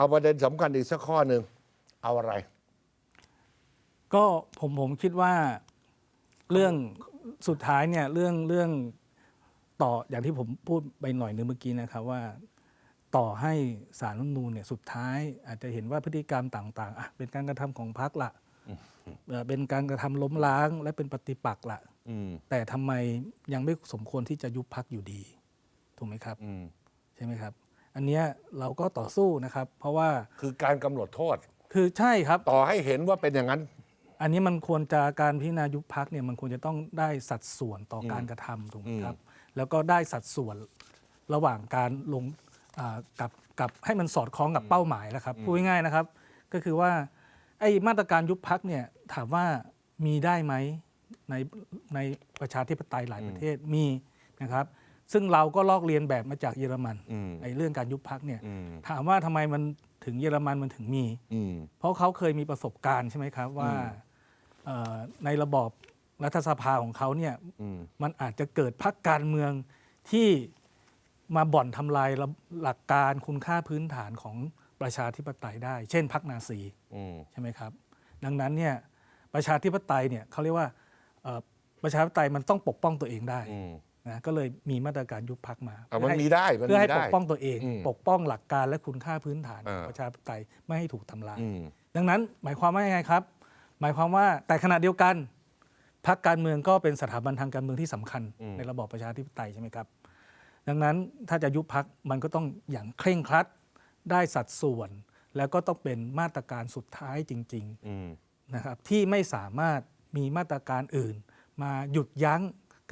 เอาประเด็นสำคัญอีกสักข้อหนึ่งเอาอะไร ก็ผมผมคิดว่าเรื่องสุดท้ายเนี่ยเรื่องเรื่องต่ออย่างที่ผมพูดไปหน่อยนึงเมื่อกี้นะครับว่า ต่อให้สารรัฐธรรมนูญเนี่ยสุดท้าย อาจจะเห็นว่าพฤติกรรมต่างๆอะเป็นการกระทำของพรรคละเอ่อเป็นการกระทำล้มล้างและเป็นปฏิปักษ์ละอืมแต่ทำไมยังไม่สมควรที่จะยุบพักอยู่ดี ถูกไหมครับ อืม ใช่ไหมครับ อันเนี้ยเราก็ต่อสู้นะครับ เพราะว่าคือการกำหนดโทษ คือใช่ครับ ต่อให้เห็นว่าเป็นอย่างนั้น อันนี้มันควรจะการพิจารณายุบพักเนี่ยมันควรจะต้องได้สัดส่วนต่อการกระทำถูกไหมครับ แล้วก็ได้สัดส่วนระหว่างการลงอ่ากับกับให้มันสอดคล้องกับเป้าหมายนะครับพูดง่ายๆนะครับ ก็คือว่าไอ้มาตรการยุบพักเนี่ยถามว่ามีได้ไหมในในประชาธิปไตยหลายประเทศมีนะครับ ซึ่งเราก็ลอกเรียนแบบมาจากเยอรมันอืมไอ้เรื่องการยุบพักเนี่ยอืมถถามว่าทำไมมันถึงเยอรมันมันถึงมีอืมเพราะเขาเคยมีประสบการณ์ใช่ไหมครับว่าเอ่อในระบอบรัฐสภาของเขาเนี่ยอืมมันอาจจะเกิดพักการเมืองที่มาบ่อนทำลายระหลักการคุณค่าพื้นฐานของประชาธิปไตยได้ เช่นพักนาซีอืมใช่ไหมครับ ดังนั้นเนี่ยประชาธิปไตยเนี่ยเขาเรียกว่าเอ่อประชาธิปไตยมันต้องปกป้องตัวเองได้อืม นะก็เลยมีมาตรการยุบพักมาอะมันเพื่อให้มีได้มันเพื่อมีให้ปได้ กป้องตัวเอง อืมปกป้องหลักการและคุณค่าพื้นฐานเออ ประชาธิปไตยไม่ให้ถูกทำลาย อืม ดังนั้นหมายความว่ายังไงครับ หมายความว่าแต่ขณะเดียวกันพรรคการเมืองก็เป็นสถาบันทางการเมืองที่สำคัญในระบอบประชาธิปไตยใช่ไหมครับ ดังนั้นถ้าจะยุบพักมันก็ต้องอย่างเคร่งครัดได้สัดส่วน แล้วก็ต้องเป็นมาตรการสุดท้ายจริงอืมๆนะครับที่ไม่สามารถมีมาตรการอื่น มาหยุดยั้ง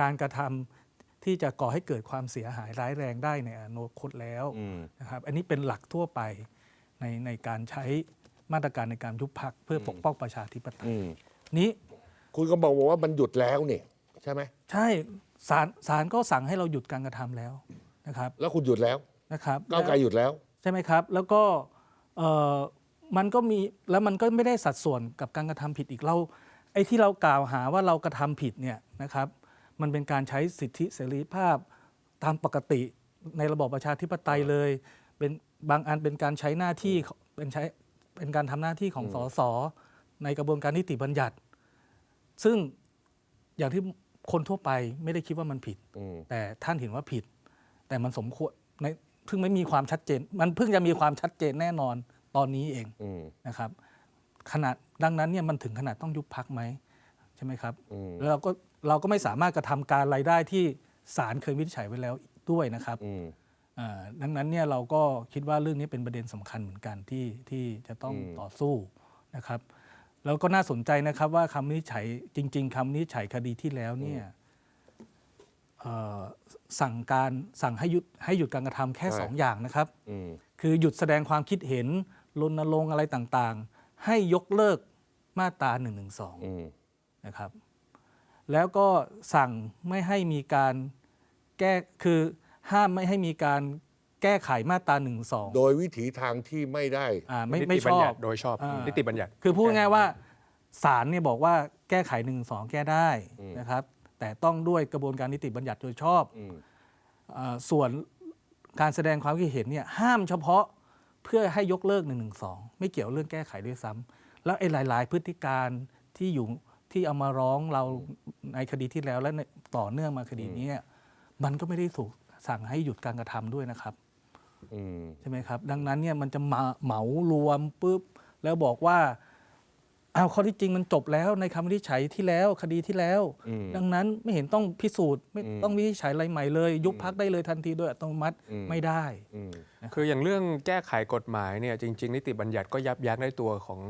การกระทำ ที่จะก่อให้เกิดความเสียหายร้ายแรงได้ในอนาคตแล้วอืมนะครับอันนี้เป็นหลักทั่วไปในในการใช้มาตรการในการยุบพักเพื่อปกป้องประชาธิปไตยอืมนี้คุณก็บอกว่ามันหยุดแล้วนี่ใช่ไหมใช่ศาลศาลก็สั่งให้เราหยุดการกระทำแล้วนะครับ แล้วคุณหยุดแล้วนะครับก้าวไกลหยุดแล้วใช่ไหมครับ แล้วก็เอ่อมันก็มีแล้วมันก็ไม่ได้สัดส่วนกับการกระทำผิดอีกเราไอ้ที่เรากล่าวหาว่าเรากระทำผิดเนี่ยนะครับ มันเป็นการใช้สิทธิเสรีภาพตามปกติในระบอบประชาธิปไตยเลยเป็นบางอันเป็นการใช้หน้าที่ของเป็นใช้เป็นการทำหน้าที่ของสสในกระบวนการนิติบัญญัติ ซึ่งอย่างที่คนทั่วไปไม่ได้คิดว่ามันผิดอืมแต่ท่านเห็นว่าผิด แต่มันสมควรในเพิ่งไม่มีความชัดเจน มันเพิ่งจะมีความชัดเจนแน่นอนตอนนี้เองอืมนะครับขนาดดังนั้นเนี่ยมันถึงขนาดต้องยุบพักไหมใช่ไหมครับอืมแล้วเราก็ เราก็ไม่สามารถกระทำการรายได้ที่ศาลเคยวินิจฉัยไว้แล้วด้วยนะครับอืมอ่าดังนั้นเนี่ยเราก็คิดว่าเรื่องนี้เป็นประเด็นสำคัญเหมือนกันที่ที่จะต้องอืมต่อสู้นะครับแล้วก็น่าสนใจนะครับว่าคำวินิจฉัยจริง ๆคำวินิจฉัยคดีที่แล้วเนี่ยเอ่อสั่งการสั่งให้หยุดให้หยุดการกระทำแค่สองอย่างนะครับอืมคือหยุดแสดงความคิดเห็นรณรงค์อะไรต่างๆ ให้ยกเลิกมาตรา1นึอืมนะครับ แล้วก็สั่งไม่ให้มีการแก้คือห้ามไม่ให้มีการแก้ไขมาตรา1นึโดยวิถีทางที่ไม่ได้อ่าไม่นิไม่ติชบัญอญับติโดยชอบอ่านินิติบัญญัติ คือพูดง่ายๆว่าศาลเนี่ยบอกว่าแก้ไข1นึแก้ได้นะครับ แต่ต้องด้วยกระบวนการนิติบัญญัติโดยชอบอืมอ่าส่วนการแสดงความคิดเห็นเนี่ยห้ามเฉพาะเพื่อให้ยกเลิก1นึไม่เกี่ยวเรื่องแก้ไขด้วยซ้ำแล้วไอ้หลาย ๆ พฤติการที่อยู่ ที่เอามาร้องเราในคดีที่แล้วและในต่อเนื่องมาคดีนี้เนี่ยมันก็ไม่ได้ถูกสั่งให้หยุดการกระทำด้วยนะครับอืมใช่ไหมครับ ดังนั้นเนี่ยมันจะมาเหมารวมปุ๊บแล้วบอกว่าอ้าวข้อที่จริงมันจบแล้วในคำวินิจฉัยที่แล้วคดีที่แล้วอืมดังนั้นไม่เห็นต้องพิสูจน์ ไม่อืมต้องวินิจฉัยอะไรใหม่เลย ยุบพักได้เลยทันทีโดยอัตโนมัติอืมไม่ได้อืมคืออย่างเรื่องแก้ไขกฎหมายเนี่ยจริง ๆ นิติบัญญัติก็ยับยั้งได้ตัวของ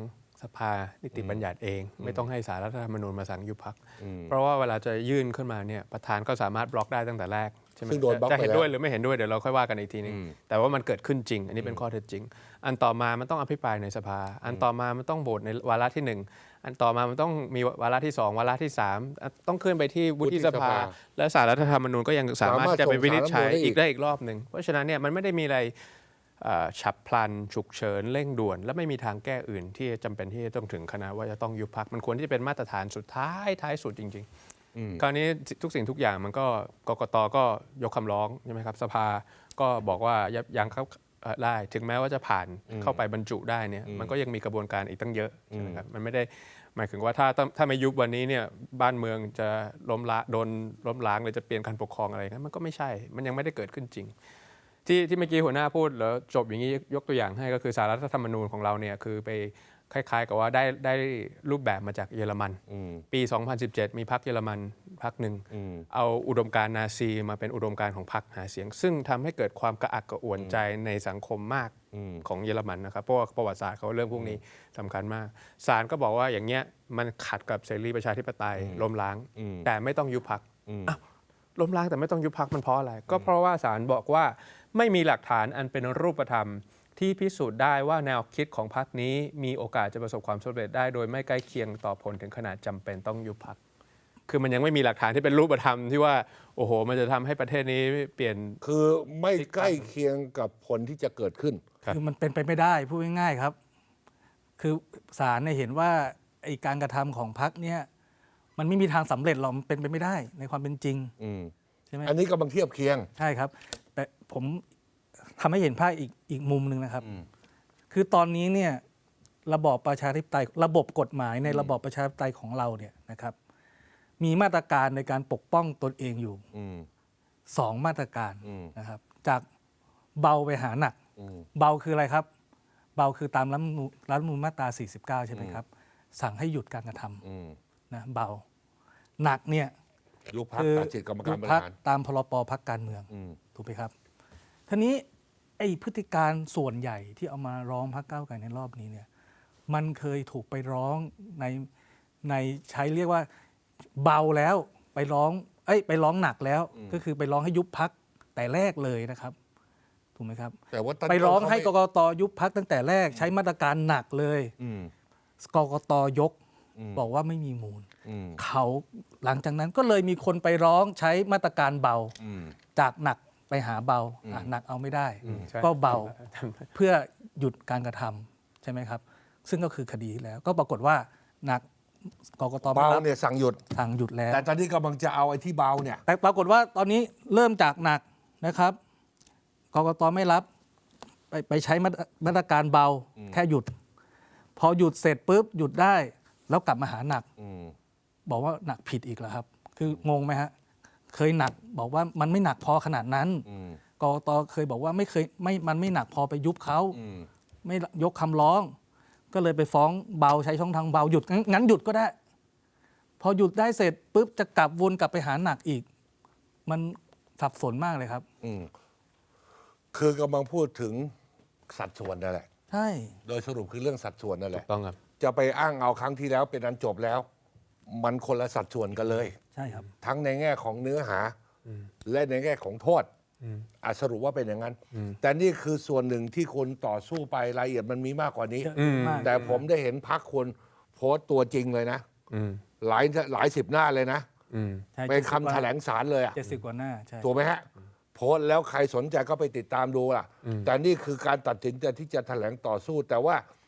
สภานิติบัญญัติเอง ไม่ต้องให้สารรัฐธรรมนูญมาสั่งยุบพักอืมเพราะว่าเวลาจะยื่นขึ้นมาเนี่ยประธานก็สามารถบล็อกได้ตั้งแต่แรกใช่ไหมซึ่งโดนบล็อกจะเห็นไปแล้วด้วยหรือไม่เห็นด้วยเดี๋ยวเราค่อยว่ากันอีกทีนึงอืมแต่ว่ามันเกิดขึ้นจริง อันนี้เป็นข้อเท็จจริง อันต่อมามันต้องอภิปรายในสภา อันต่อมามันต้องโหวตในวาระที่หนึ่งอันต่อมามันต้องมีวาระที่สองวาระที่สามอะต้องขึ้นไปที่วุฒิสภา และสารรัฐธรรมนูญก็ยังสามารถที่จะไปวินิจฉัยอีกได้อีกรอบหนึ่งเพราะฉะนั้นเนี่ยมันไม่ได้มีอะไรเอ่อ ฉับพลัน ฉุกเฉินเร่งด่วน และไม่มีทางแก้อื่น ที่จำเป็นที่จะต้องถึงคณะว่าจะต้องยุบพักมันควรที่จะเป็นมาตรฐานสุดท้ายท้ายสุดจริงอืมๆคราวนี้ทุกสิ่งทุกอย่างมันก็กกตก็ยกคำร้องใช่ไหมครับสภาก็บอกว่ายับยั้งครับเอ่อได้ถึงแม้ว่าจะผ่านเข้าไปบรรจุได้เนี่ยมันก็ยังมีกระบวนการอีกตั้งเยอะใช่ไหมครับมันไม่ได้หมายถึงว่าถ้าถ้าถ้าไม่ยุบวันนี้เนี่ยบ้านเมืองจะล้มละโดนล้มล้างหรือจะเปลี่ยนการปกครองอะไรนั้นมันก็ไม่ใช่ มันยังไม่ได้เกิดขึ้นจริง ที่ที่เมื่อกี้หัวหน้าพูดแล้วจบอย่างนี้ยกตัวอย่างให้ก็คือสารรัฐธรรมนูญของเราเนี่ยคือไปคล้าย ๆ กับว่าได้ได้รูปแบบมาจากเยอรมันอืมปี 2017 มีพรรคเยอรมันพรรคหนึ่งอืมเอาอุดมการณ์นาซีมาเป็นอุดมการณ์ของพรรคหาเสียง ซึ่งทำให้เกิดความกระอักกระอ่วนใจในสังคมมากอืมของเยอรมันนะครับ เพราะว่าประวัติศาสตร์เขาเรื่องพวกนี้สำคัญมากศาลก็บอกว่าอย่างเงี้ยมันขัดกับเสรีประชาธิปไตยล้มล้างอืมแต่ไม่ต้องยุบพรรคอืม ล้มล้างแต่ไม่ต้องยุบพักมันเพราะอะไร ก็เพราะว่าศาลบอกว่าไม่มีหลักฐานอันเป็นรูปธรรม ที่พิสูจน์ได้ว่าแนวคิดของพรรคนี้มีโอกาสจะประสบความสำเร็จได้ โดยไม่ใกล้เคียงต่อผลถึงขนาดจำเป็นต้องยุบพักคือมันยังไม่มีหลักฐานที่เป็นรูปธรรมที่ว่าโอ้โห มันจะทำให้ประเทศนี้เปลี่ยนคือไม่ใกล้เคียงกับผลที่จะเกิดขึ้นครับคือมันเป็นไปไม่ได้พูดง่ายๆครับ คือศาลเนี่ยเห็นว่าไอการกระทำของพรรคเนี่ย มันไม่มีทางสำเร็จหรอกมันเป็นไปไม่ได้ในความเป็นจริงอืมใช่ไหมอันนี้กำลังเทียบเคียง ใช่ครับ แต่ผมทำให้เห็นภาพอีกอีกมุมหนึ่งนะครับคือตอนนี้เนี่ยระบอบประชาธิปไตยระบบกฎหมายในระบอบประชาธิปไตยของเราเนี่ยนะครับ มีมาตรการในการปกป้องตนเองอยู่ อืม สองมาตรการอืม นะครับจากเบาไปหาหนัก อืม เบาคืออะไรครับ เบาคือตามรัฐธรรมนูญรัฐธรรมนูญมาตรา 49 ใช่ไหมครับ สั่งให้หยุดการกระทอืมำ นะเบา หนักเนี่ยยุบพักคือตัดสิทธิกรรมการบริพรรคหารตามพรปพักการเมืองอืมถูกไหมครับทีนี้ไอ้พฤติการส่วนใหญ่ที่เอามาร้องพรรคก้าวไกลในรอบนี้เนี่ยมันเคยถูกไปร้องในในใช้เรียกว่าเบาแล้วไปร้องเอ้ยไปร้องหนักแล้ว ก็คือไปร้องให้ยุบพักแต่แรกเลยนะครับถูกไหมครับ แต่ว่าตนไปร้องให้กเขากตยุบพักตั้งแต่แรกใช้มาตรการหนักเลย อืม กกตยกอืม บอกว่าไม่มีมูลอืมเขาหลังจากนั้นก็เลยมีคนไปร้องใช้มาตรการเบาอืมจากหนักไปหาเบาอะหนักเอาไม่ได้ใช่ก็เบาเพื่อหยุดการกระทำใช่ไหมครับ ซึ่งก็คือคดีที่แล้วก็ปรากฏว่าหนักกกตไม่เบารับเนี่ยสั่งหยุดสั่งหยุดแล้ว แต่ตอนนี้กำลังจะเอาไอ้ที่เบาเนี่ย แต่ปรากฏว่าตอนนี้เริ่มจากหนักนะครับกกตไม่รับ ไปไปใช้มาตรมาตรการเบาแค่หยุด พอหยุดเสร็จปุ๊บหยุดได้ แล้วกลับมาหาหนักอืมบอกว่าหนักผิดอีกแล้วครับ คืองงไหมฮะเคยหนักบอกว่ามันไม่หนักพอขนาดนั้นอืมกกตเคยบอกว่าไม่เคยไม่มันไม่หนักพอไปยุบเขาอืมไม่ยกคำร้อง ก็เลยไปฟ้องเบาใช้ช่องทางเบาหยุดงั้นงั้นหยุดก็ได้ พอหยุดได้เสร็จปุ๊บจะกลับวนกลับไปหาหนักอีก มันสับสนมากเลยครับอืมคือกำลังพูดถึงสัดส่วนนั่นแหละ ใช่ โดยสรุปคือเรื่องสัดส่วนนั่นแหถูละกต้องครับ จะไปอ้างเอาครั้งที่แล้วเป็นอันจบแล้ว มันคนละสัดส่วนกันเลย ใช่ครับ ทั้งในแง่ของเนื้อหา และในแง่ของโทษอาสรุปว่าเป็นอย่างนั้น แต่นี่คือส่วนหนึ่งที่คนต่อสู้ไปรายละเอียดมันมีมากกว่านี้เยอะมากแต่ผมได้เห็นพักคนโพสต์ตัวจริงเลยนะอืมหลายหลายสิบหน้าเลยนะอืมใช่เป็นคำแถลงสารเลยอะเจ็ดสิบกว่าหน้าใช่ถูกไหมฮะ โพสต์แล้วใครสนใจก็ไปติดตามดูล่ะ แต่นี่คือการตัดสินใจที่จะแถลงต่อสู้ แต่ว่า